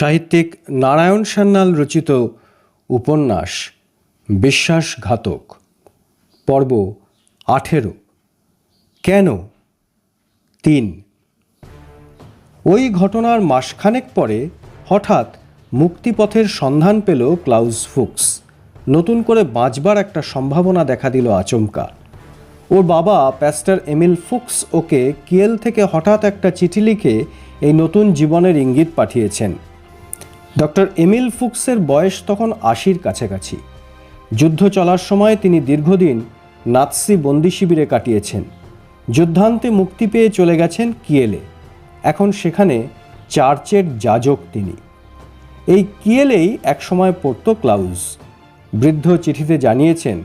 সাহিত্যিক নারায়ণ সান্যাল রচিত উপন্যাস বিশ্বাসঘাতক, পর্ব আঠেরো। কেন? তিন। ওই ঘটনার মাসখানেক পরে হঠাৎ মুক্তিপথের সন্ধান পেল ক্লাউস ফুক্স। নতুন করে বাঁচবার একটা সম্ভাবনা দেখা দিল আচমকা। ওর বাবা প্যাস্টার এমিল ফুক্স ওকে কিয়েল থেকে হঠাৎ একটা চিঠি লিখে এই নতুন জীবনের ইঙ্গিত পাঠিয়েছেন। ডক্টর এমিল ফুক্সের বয়স তখন আশির কাছাকাছি। যুদ্ধ চলার সময় তিনি দীর্ঘদিন নাৎসি বন্দি শিবিরে কাটিয়েছেন। যুদ্ধান্তে মুক্তি পেয়ে চলে গেছেন কিয়েলে। এখন সেখানে চার্চের যাজক তিনি। এই কিয়েলেই একসময় পড়ত ক্লাউজ। বৃদ্ধ চিঠিতে জানিয়েছেন,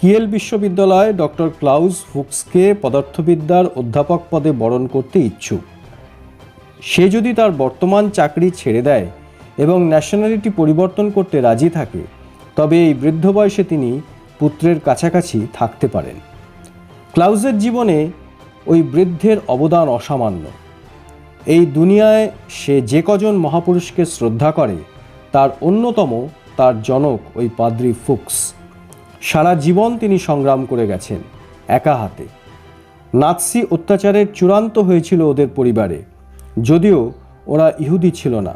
কিয়েল বিশ্ববিদ্যালয় ডক্টর ক্লাউজ ফুক্সকে পদার্থবিদ্যার অধ্যাপক পদে বরণ করতে ইচ্ছুক। সে যদি তার বর্তমান চাকরি ছেড়ে দেয় এবং ন্যাশনালিটি পরিবর্তন করতে রাজি থাকে, তবে এই বৃদ্ধ বয়সে তিনি পুত্রের কাছাকাছি থাকতে পারেন। ক্লাউজের জীবনে ওই বৃদ্ধের অবদান অসামান্য। এই দুনিয়ায় সে যে কজন মহাপুরুষকে শ্রদ্ধা করে, তার অন্যতম তার জনক ওই পাদ্রি ফুক্স। সারা জীবন তিনি সংগ্রাম করে গেছেন একা হাতে। নাৎসি অত্যাচারের চূড়ান্ত হয়েছিল ওদের পরিবারে, যদিও ওরা ইহুদি ছিল না।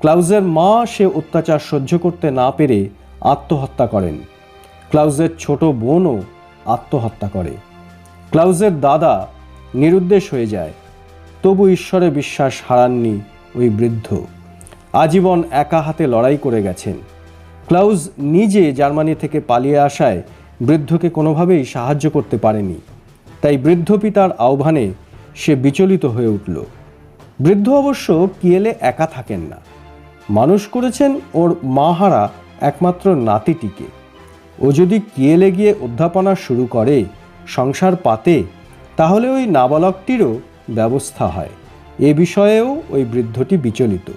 ক্লাউজের মা সে অত্যাচার সহ্য করতে না পেরে আত্মহত্যা করেন। ক্লাউজের ছোট বোনও আত্মহত্যা করে। ক্লাউজের দাদা নিরুদ্দেশ হয়ে যায়, তবু ঈশ্বরে বিশ্বাস হারাননি ওই বৃদ্ধ। আজীবন একা হাতে লড়াই করে গেছেন। ক্লাউজ নিজে জার্মানি থেকে পালিয়ে আসায় বৃদ্ধকে কোনোভাবেই সাহায্য করতে পারেনি। তাই বৃদ্ধ পিতার আহ্বানে সে বিচলিত হয়ে উঠল। বৃদ্ধ অবশ্য কিয়েলে একা থাকেন না। মানুষ করেছেন ওর মাহারা একমাত্র নাতিটিকে। ও যদি কিয়েলে গিয়ে অধ্যাপনা শুরু করে সংসার পাতে, তাহলে ওই নাবালকটিরও ব্যবস্থা হয়। এ বিষয়েও ওই বৃদ্ধটি বিচলিত।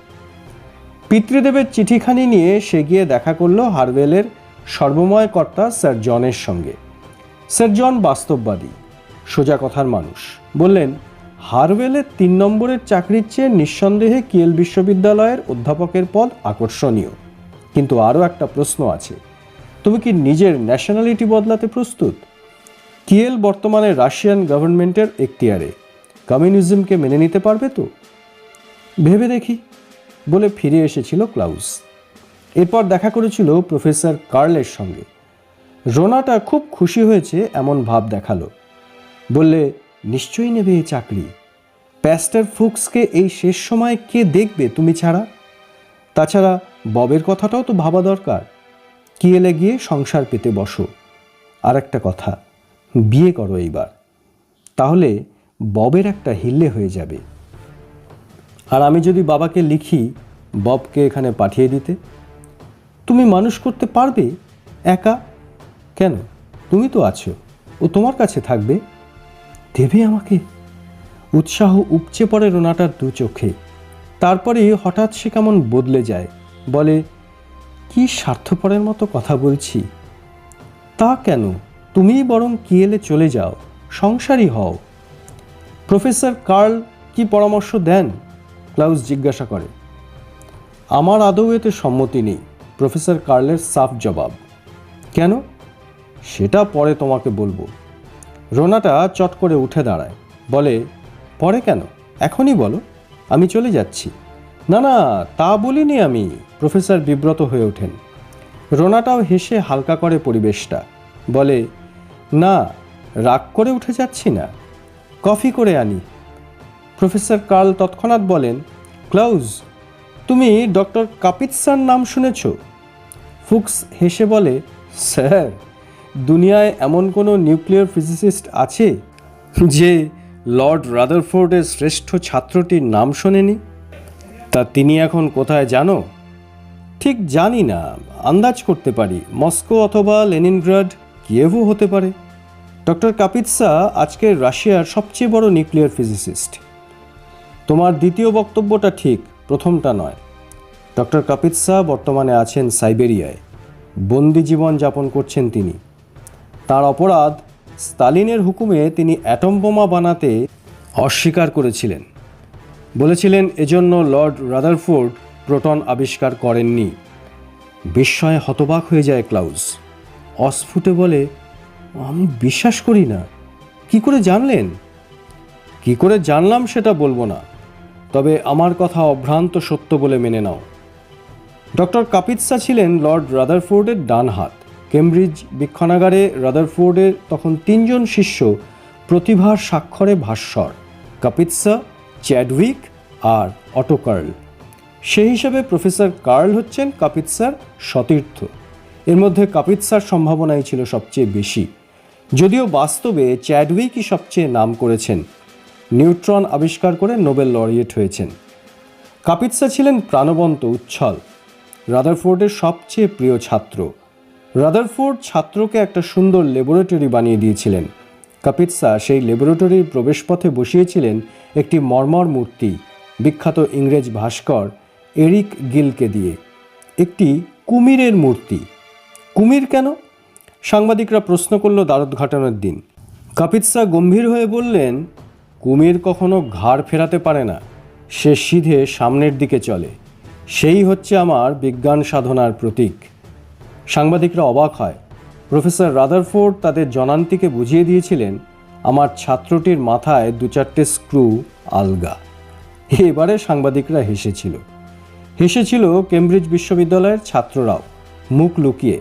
পিতৃদেবের চিঠিখানি নিয়ে সে গিয়ে দেখা করল হারওয়েলের সর্বময় কর্তা স্যার জনের সঙ্গে। স্যার জন বাস্তববাদী, সোজা কথার মানুষ। বললেন হারওয়েলের তিন নম্বরের চাকরির চেয়ে নিঃসন্দেহে কিয়েল বিশ্ববিদ্যালয়ের অধ্যাপকের পদ আকর্ষণীয়। কিন্তু আরও একটা প্রশ্ন আছে। তুমি কি নিজের ন্যাশনালিটি বদলাতে প্রস্তুত? কিয়েল বর্তমানে রাশিয়ান গভর্নমেন্টের এখতিয়ারে। কমিউনিজমকে মেনে নিতে পারবে তো? ভেবে দেখি, বলে ফিরে এসেছিল ক্লাউস। এরপর দেখা করেছিল প্রফেসর কার্লের সঙ্গে। রোনাটা খুব খুশি হয়েছে এমন ভাব দেখাল। বললে নিশ্চয়ই নেবে এই চাকরি। প্যাস্টার ফুক্সকে এই শেষ সময় কে দেখবে তুমি ছাড়া? তাছাড়া ববের কথাটাও তো ভাবা দরকার। কি এলে গিয়ে সংসার পেতে বসো। আর একটা কথা, বিয়ে করো এইবার। তাহলে ববের একটা হিল্লে হয়ে যাবে। আর আমি যদি বাবাকে লিখি ববকে এখানে পাঠিয়ে দিতে, তুমি মানুষ করতে পারবে? একা? কেন? তুমি তো আছো। ও তোমার কাছে থাকবে। দেবে আমাকে? উৎসাহ উপচে পড়ে রোনাটার দু চোখে। তারপরে হঠাৎ সে কেমন বদলে যায়। বলে, কি স্বার্থপরের মতো কথা বলছি? তা কেন? তুমিই বরং কিয়েলে চলে যাও, সংসারী হও। প্রফেসর কার্ল কি পরামর্শ দেন? ক্লাউস জিজ্ঞাসা করে। আমার আদৌ এতে সম্মতি নেই। প্রফেসর কার্লের সাফ জবাব। কেন? সেটা পরে তোমাকে বলব। রোনাটা চট করে উঠে দাঁড়ায়। বলে, পরে কেন? এখনই বলো। আমি চলে যাচ্ছি। না না, তা বলিনি আমি, প্রফেসর বিব্রত হয়ে ওঠেন। রোনাটাও হেসে হালকা করে পরিবেশটা। বলে, না, রাগ করে উঠে যাচ্ছি না। কফি করে আনি। প্রফেসর কার্ল তৎক্ষণাৎ বলেন, ক্লাউজ, তুমি ডক্টর কাপিৎসার নাম শুনেছ? ফুক্স হেসে বলে, স্যার দুনিয়ায় এমন কোনো নিউক্লিয়ার ফিজিসিস্ট আছে যে লর্ড রাদারফোর্ডের শ্রেষ্ঠ ছাত্রটির নাম শোনেনি? তা তিনি এখন কোথায় জানো? ঠিক জানি না। আন্দাজ করতে পারি। মস্কো অথবা লেনিনগ্রাড, কিয়েভও হতে পারে। ডক্টর কাপিৎসা আজকের রাশিয়ার সবচেয়ে বড় নিউক্লিয়ার ফিজিসিস্ট। তোমার দ্বিতীয় বক্তব্যটা ঠিক, প্রথমটা নয়। ডক্টর কাপিৎসা বর্তমানে আছেন সাইবেরিয়ায়। বন্দি জীবন যাপন করছেন তিনি। তার অপরাধ স্তালিনের হুকুমে তিনি অ্যাটম বোমা বানাতে অস্বীকার করেছিলেন। বলেছিলেন, এজন্য লর্ড রাদারফোর্ড প্রোটন আবিষ্কার করেননি। বিস্ময়ে হতবাক হয়ে যায় ক্লাউজ। অস্ফুটে বলে, আমি বিশ্বাস করি না। কি করে জানলেন? কি করে জানলাম সেটা বলব না। তবে আমার কথা অভ্রান্ত সত্য বলে মেনে নাও। ডক্টর কাপিৎসা ছিলেন লর্ড রাদারফোর্ডের ডান হাত কেমব্রিজ বীক্ষণাগারে রাদারফোর্ডের তখন তিনজন শিষ্য প্রতিভার স্বাক্ষরে ভাস্বর, কাপিৎসা, চ্যাডউইক আর অটো কার্ল। সেই হিসাবে প্রফেসর কার্ল হচ্ছেন কাপিৎসার সতীর্থ। এর মধ্যে কাপিৎসার সম্ভাবনাই ছিল সবচেয়ে বেশি। যদিও বাস্তবে চ্যাডউইকই সবচেয়ে নাম করেছেন, নিউট্রন আবিষ্কার করে নোবেল লরিয়েট হয়েছেন। কাপিৎসা ছিলেন প্রাণবন্ত উচ্ছল, রাদারফোর্ডের সবচেয়ে প্রিয় ছাত্র। রাদারফোর্ড ছাত্রকে একটা সুন্দর ল্যাবরেটরি বানিয়ে দিয়েছিলেন। কাপিৎসা সেই ল্যাবরেটরির প্রবেশপথে বসিয়েছিলেন একটি মর্মর মূর্তি, বিখ্যাত ইংরেজ ভাস্কর এরিক গিলকে দিয়ে। একটি কুমিরের মূর্তি। কুমির কেন? সাংবাদিকরা প্রশ্ন করল দারদ দ্বারোদ্ঘাটনের দিন। কাপিৎসা গম্ভীর হয়ে বললেন, কুমির কখনো ঘাড় ফেরাতে পারে না, সে সিধে সামনের দিকে চলে। সেই হচ্ছে আমার বিজ্ঞান সাধনার প্রতীক। সাংবাদিকরা অবাক হয়। প্রফেসর রাদারফোর্ড তাদের জনান্তিকে বুঝিয়ে দিয়েছিলেন, আমার ছাত্রটির মাথায় দু চারটে স্ক্রু আলগা। এবারে সাংবাদিকরা হেসেছিল। হেসেছিল কেমব্রিজ বিশ্ববিদ্যালয়ের ছাত্ররাও, মুখ লুকিয়ে।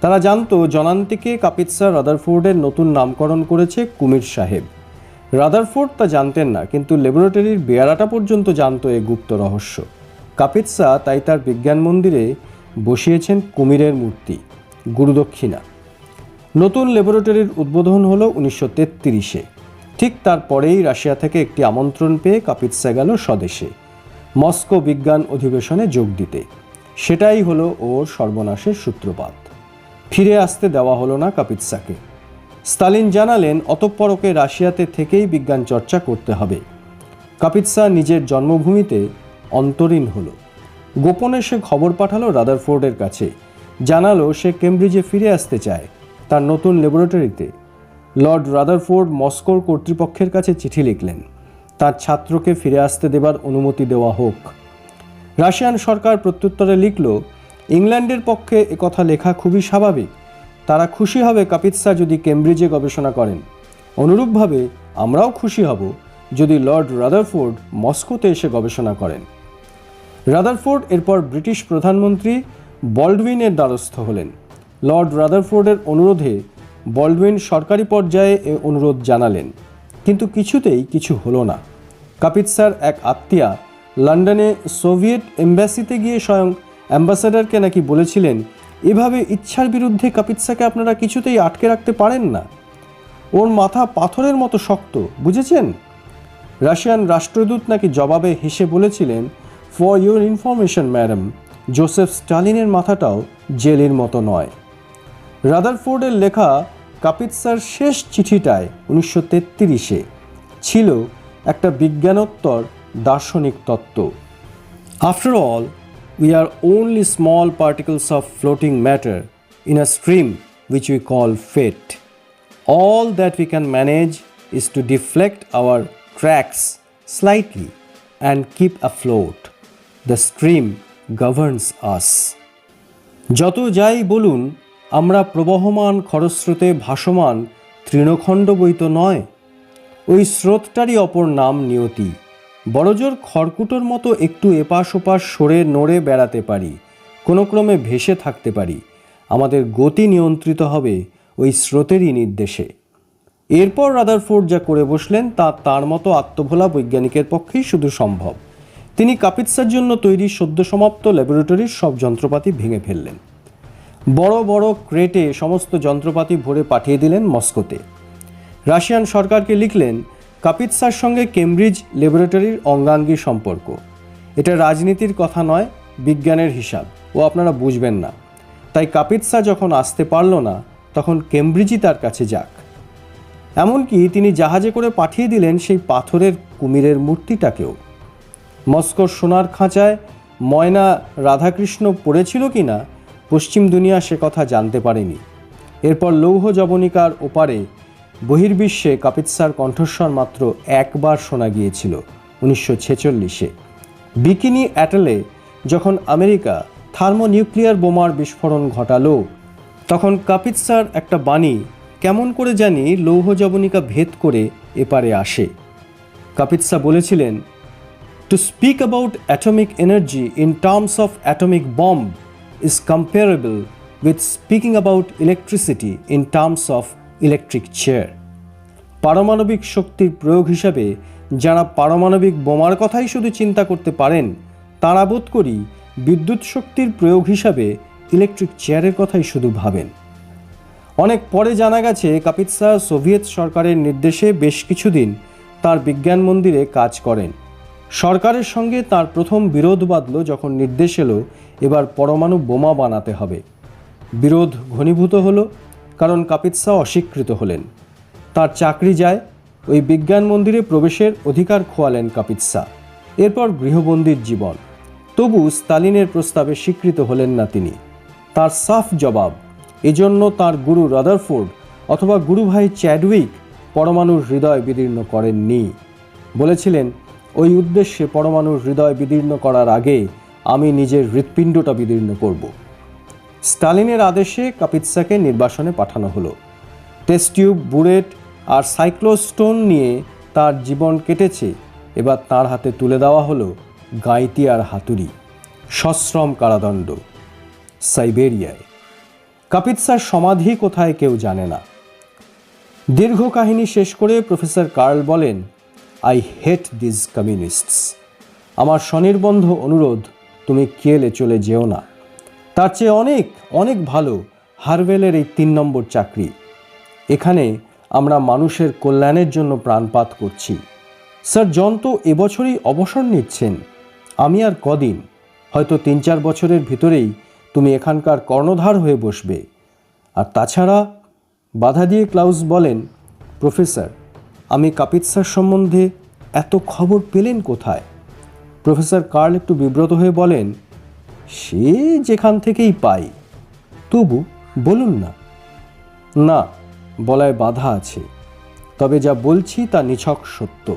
তারা জানতো জনান্তিকে কাপিৎসা রাদারফোর্ডের নতুন নামকরণ করেছে কুমির সাহেব। রাদারফোর্ড তা জানতেন না, কিন্তু ল্যাবরেটরির বেয়ারাটা পর্যন্ত জানত এ গুপ্ত রহস্য। কাপিৎসা তাই তার বিজ্ঞান মন্দিরে বসিয়েছেন কুমিরের মূর্তি, গুরুদক্ষিণা। নতুন ল্যাবরেটরির উদ্বোধন হল উনিশশো তেত্রিশে। ঠিক তারপরেই রাশিয়া থেকে একটি আমন্ত্রণ পেয়ে কাপিৎসা গেল স্বদেশে। মস্কো বিজ্ঞান অধিবেশনে যোগ দিতে। সেটাই হলো ওর সর্বনাশের সূত্রপাত। ফিরে আসতে দেওয়া হলো না কাপিৎসাকে স্তালিন জানালেন অতঃপর ওকে রাশিয়াতে থেকেই বিজ্ঞান চর্চা করতে হবে। কাপিৎসা নিজের জন্মভূমিতে অন্তরীণ হলো। গোপনে সে খবর পাঠালো রাদারফোর্ডের কাছে। জানালো সে কেমব্রিজে ফিরে আসতে চায়, তার নতুন ল্যাবরেটরিতে। লর্ড রাদারফোর্ড মস্কোর কর্তৃপক্ষের কাছে চিঠি লিখলেন, তার ছাত্রকে ফিরে আসতে দেবার অনুমতি দেওয়া হোক। রাশিয়ান সরকার প্রত্যুত্তরে লিখল, ইংল্যান্ডের পক্ষে একথা লেখা খুবই স্বাভাবিক। তারা খুশি হবে কাপিৎসা যদি কেমব্রিজে গবেষণা করেন। অনুরূপভাবে আমরাও খুশি হব যদি লর্ড রাদারফোর্ড মস্কোতে এসে গবেষণা করেন। রাদারফোর্ড এরপর ব্রিটিশ প্রধানমন্ত্রী বল্ডউইনের দ্বারস্থ হলেন। লর্ড রাদারফোর্ডের অনুরোধে বল্ডউইন সরকারি পর্যায়ে এ অনুরোধ জানালেন। কিন্তু কিছুতেই কিছু হলো না। কাপিৎসার এক আত্মীয়া লন্ডনে সোভিয়েত এম্বাসিতে গিয়ে স্বয়ং অ্যাম্বাসাডারকে নাকি বলেছিলেন, এভাবে ইচ্ছার বিরুদ্ধে কাপিৎসাকে আপনারা কিছুতেই আটকে রাখতে পারেন না। ওর মাথা পাথরের মতো শক্ত, বুঝেছেন? রাশিয়ান রাষ্ট্রদূত নাকি জবাবে হেসে বলেছিলেন for your information madam Joseph স্টালিনের মাথাটাও জেলের মতো নয় রাদারফোর্ডের লেখা কাপিৎসার শেষ চিঠিটায় উনিশশো তেত্রিশে ছিল একটা বিজ্ঞানোত্তর দার্শনিক তত্ত্ব। After all we are only small particles of floating matter in a stream which we call fate all that we can manage is to deflect our tracks slightly and keep afloat The stream governs us. যত যাই বলুন, আমরা প্রবহমান খরস্রোতে ভাসমান তৃণখণ্ড বই তো নয়। ওই স্রোতটারই অপর নাম নিয়তি। বড়জোর খড়কুটোর মতো একটু এপাশ ওপাশ সরে নড়ে বেড়াতে পারি। কোনো ক্রমে ভেসে থাকতে পারি। আমাদের গতি নিয়ন্ত্রিত হবে ওই স্রোতেরই নির্দেশে। এরপর রাদারফোর্ড যা করে বসলেন, তা তার মতো আত্মভোলা বৈজ্ঞানিকের পক্ষেই শুধু সম্ভব। তিনি কাপিৎসার জন্য তৈরি সদ্য সমাপ্ত ল্যাবরেটরির সব যন্ত্রপাতি ভেঙে ফেললেন। বড় বড় ক্রেটে সমস্ত যন্ত্রপাতি ভরে পাঠিয়ে দিলেন মস্কোতে। রাশিয়ান সরকারকে লিখলেন, কাপিৎসার সঙ্গে কেমব্রিজ ল্যাবরেটরির অঙ্গাঙ্গী সম্পর্ক। এটা রাজনীতির কথা নয়, বিজ্ঞানের হিসাব। ও আপনারা বুঝবেন না। তাই কাপিৎসা যখন আসতে পারল না, তখন কেমব্রিজই তার কাছে যাক। এমনকি তিনি জাহাজে করে পাঠিয়ে দিলেন সেই পাথরের কুমিরের মূর্তিটাকেও। মস্কোর সোনার খাঁচায় ময়না রাধাকৃষ্ণ পড়েছিল কি না, পশ্চিম দুনিয়া সে কথা জানতে পারেনি। এরপর লৌহ জবনিকার ওপারে বহির্বিশ্বে কাপিৎসার কণ্ঠস্বর মাত্র একবার শোনা গিয়েছিল, উনিশশো ছেচল্লিশে। বিকিনি অ্যাটলে যখন আমেরিকা থার্মোনিউক্লিয়ার বোমার বিস্ফোরণ ঘটালো, তখন কাপিৎসার একটা বাণী কেমন করে জানি লৌহ জবনিকা ভেদ করে এপারে আসে। কাপিৎসা বলেছিলেন To speak about atomic energy in terms of atomic bomb is comparable with speaking about electricity in terms of electric chair. পারমাণবিক শক্তির প্রয়োগ হিসাবে যারা পারমাণবিক বোমার কথাই শুধু চিন্তা করতে পারেন, তারা বোধ করি বিদ্যুৎ শক্তির প্রয়োগ হিসাবে ইলেকট্রিক চেয়ারের কথাই শুধু ভাবেন অনেক পরে জানা গেছে, কাপিৎসা সোভিয়েত সরকারের নির্দেশে বেশ কিছুদিন তার বিজ্ঞান মন্দিরে কাজ করেন সরকারের সঙ্গে তার প্রথম বিরোধ বাঁধল যখন নির্দেশ এলো, এবার পরমাণু বোমা বানাতে হবে। বিরোধ ঘনীভূত হলো কারণ কাপিৎসা অস্বীকৃত হলেন। তার চাকরি যায় ওই বিজ্ঞান মন্দিরে প্রবেশের অধিকার খোয়ালেন কাপিৎসা এরপর গৃহবন্দির জীবন। তবু স্তালিনের প্রস্তাবে স্বীকৃত হলেন না তিনি। তার সাফ জবাব, এজন্য তার গুরু রাদারফোর্ড অথবা গুরুভাই চ্যাডউইক পরমাণুর হৃদয় বিদীর্ণ করেননি, বলেছিলেন ওই উদ্দেশ্যে পরমাণুর হৃদয় বিদীর্ণ করার আগে আমি নিজের হৃৎপিণ্ডটা বিদীর্ণ করব। স্টালিনের আদেশে কাপিৎসাকে নির্বাসনে পাঠানো হলো। টেস্ট টিউব বুলেট আর সাইক্লোস্টোন নিয়ে তার জীবন কেটেছে। এবার তার হাতে তুলে দেওয়া হলো গাইতি আর হাতুড়ি। সশ্রম কারাদণ্ড। সাইবেরিয়ায়। কাপিৎসার সমাধি কোথায় কেউ জানে না। দীর্ঘ কাহিনী শেষ করে প্রফেসর কার্ল বলেন আই হেট দিস কমিউনিস্টস। আমার স্বনির্বন্ধ অনুরোধ, তুমি কেলে চলে যেও না। তার চেয়ে অনেক অনেক ভালো হারভেলের এই তিন নম্বর চাকরি। এখানে আমরা মানুষের কল্যাণের জন্য প্রাণপাত করছি। স্যার, জন তো এবছরই অবসর নিচ্ছেন। আমি আর কদিন? হয়তো তিন চার বছরের ভিতরেই তুমি এখানকার কর্ণধার হয়ে বসবে। আর তাছাড়া বাধা দিয়ে ক্লাউস বলেন প্রফেসর। আমি কাপিৎসার সম্বন্ধে এত খবর পেলেন কোথায়? প্রফেসর কার্ল একটু বিব্রত হয়ে বলেন, সে যেখান থেকেই পাই। তবু বলুন না। না, বলায় বাধা আছে। তবে যা বলছি তা নিছক সত্য।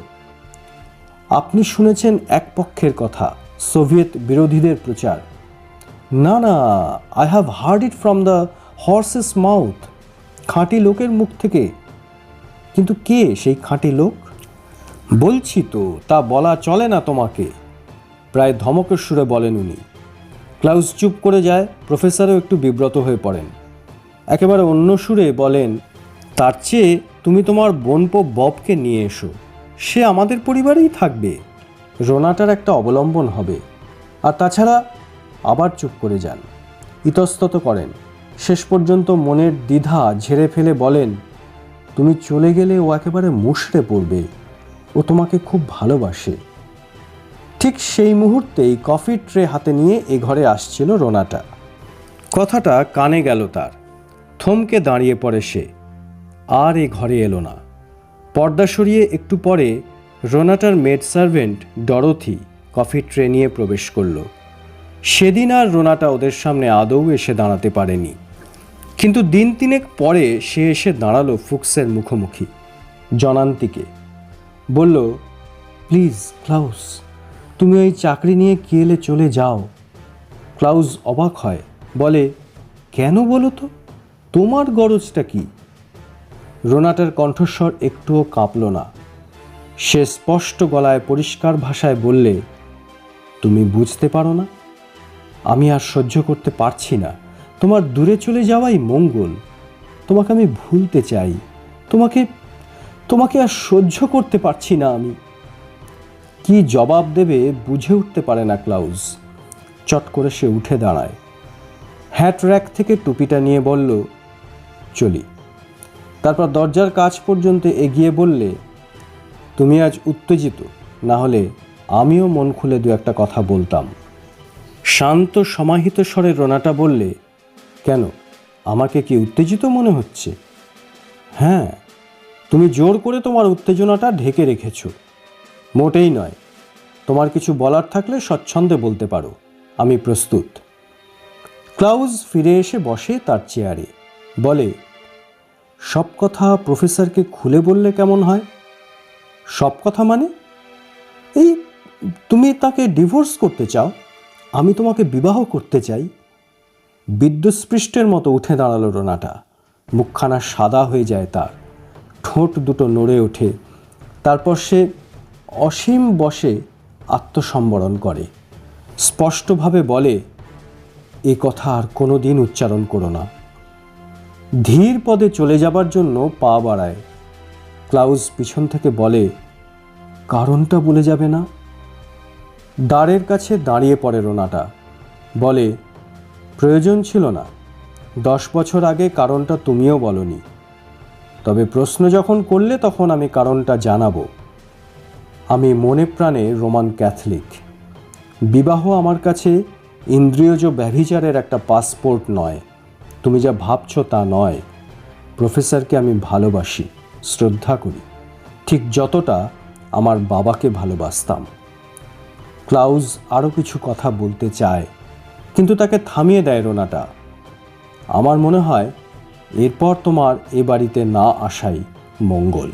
আপনি শুনেছেন এক পক্ষের কথা, সোভিয়েত বিরোধীদের প্রচার। না না I have heard it from the horse's mouth খাঁটি লোকের মুখ থেকে কিন্তু কে সেই খাঁটি লোক? বলছি তো, তা বলা চলে না তোমাকে। প্রায় ধমকের সুরে বলেন উনি। ক্লাউস চুপ করে যায়, প্রফেসরও একটু বিব্রত হয়ে পড়েন। একেবারে অন্য সুরে বলেন, তার চেয়ে তুমি তোমার বোনপো ববকে নিয়ে এসো। সে আমাদের পরিবারেই থাকবে। রোনাটার একটা অবলম্বন হবে। আর তাছাড়া আবার চুপ করে যান। ইতস্তত করেন। শেষ পর্যন্ত মনের দ্বিধা ঝেড়ে ফেলে বলেন তুমি চলে গেলে ও একেবারে মুষড়ে পড়বে। ও তোমাকে খুব ভালোবাসে। ঠিক সেই মুহূর্তেই কফি ট্রে হাতে নিয়ে এ ঘরে আসছিল রোনাটা। কথাটা কানে গেল তার। থমকে দাঁড়িয়ে পড়ে সে। আর এ ঘরে এলো না। পর্দা সরিয়ে একটু পরে রোনাটার maid servant Dorothy coffee tray নিয়ে প্রবেশ করল। সেদিন আর রোনাটা ওদের সামনে আদৌ এসে দাঁড়াতে পারেনি। কিন্তু দিন তিনেক পরে সে এসে দাঁড়াল ফুক্সের মুখোমুখি, জনান্তিকে। বলল, প্লিজ, ক্লাউস, তুমি ওই চাকরি নিয়ে কিয়েলে চলে যাও? ক্লাউস অবাক হয়, বলে, কেন বলো তো? তোমার গরজটা কি? রোনাটার কণ্ঠস্বর একটুও কাঁপল না। সে স্পষ্ট গলায় পরিষ্কার ভাষায় বললে, তুমি বুঝতে পারো না? আমি আর সহ্য করতে পারছি না। তোমার দূরে চলে যাওয়াই মঙ্গল। তোমাকে আমি ভুলতে চাই। তোমাকে তোমাকে আর সহ্য করতে পারছি না আমি। কি জবাব দেবে বুঝে উঠতে পারে না ক্লাউজ। চট করে সে উঠে দাঁড়ায়। হ্যাট র্যাক থেকে টুপিটা নিয়ে বলল, চলি। তারপর দরজার কাছ পর্যন্ত এগিয়ে বললে, তুমি আজ উত্তেজিত, না হলে আমিও মন খুলে দু একটা কথা বলতাম। শান্ত সমাহিত স্বরে রোনাটা বললে কেন? আমাকে কি উত্তেজিত মনে হচ্ছে? হ্যাঁ তুমি জোর করে তোমার উত্তেজনাটা ঢেকে রেখেছ। মোটেই নয়। তোমার কিছু বলার থাকলে স্বচ্ছন্দে বলতে পারো। আমি প্রস্তুত। ক্লাউজ ফিরে এসে বসে তার চেয়ারে। বলে, সব কথা প্রফেসরকে খুলে বললে কেমন হয়? সব কথা মানে? এই, তুমি তাকে ডিভোর্স করতে চাও? আমি তোমাকে বিবাহ করতে চাই। বিদ্যুৎস্পৃষ্টের মতো উঠে দাঁড়াল রোনাটা। মুখখানা সাদা হয়ে যায় তার। ঠোঁট দুটো নড়ে ওঠে। তারপর সে অসীম বসে আত্মসম্বরণ করে। স্পষ্টভাবে বলে, এ কথা আর কোনো দিন উচ্চারণ করো না। ধীর পদে চলে যাবার জন্য পা বাড়ায়। ক্লাউজ পিছন থেকে বলে, কারণটা বলে যাবে না? দ্বারের কাছে দাঁড়িয়ে পড়ে রোনাটা। বলে প্রয়োজন ছিল না। দশ বছর আগে কারণটা তুমিও বলনি। তবে প্রশ্ন যখন করলে তখন আমি কারণটা জানাব। আমি মনে প্রাণে রোমান ক্যাথলিক। বিবাহ আমার কাছে ইন্দ্রিয়জ ব্যভিচারের একটা পাসপোর্ট নয়। তুমি যা ভাবছ তা নয়। প্রফেসরকে আমি ভালোবাসি, শ্রদ্ধা করি। ঠিক যতটা আমার বাবাকে ভালোবাসতাম। ক্লাউজ আরও কিছু কথা বলতে চায়। কিন্তু তাকে থামিয়ে দেয় রোনাটা। আমার মনে হয় এরপর তোমার এ বাড়িতে না আসাই মঙ্গল।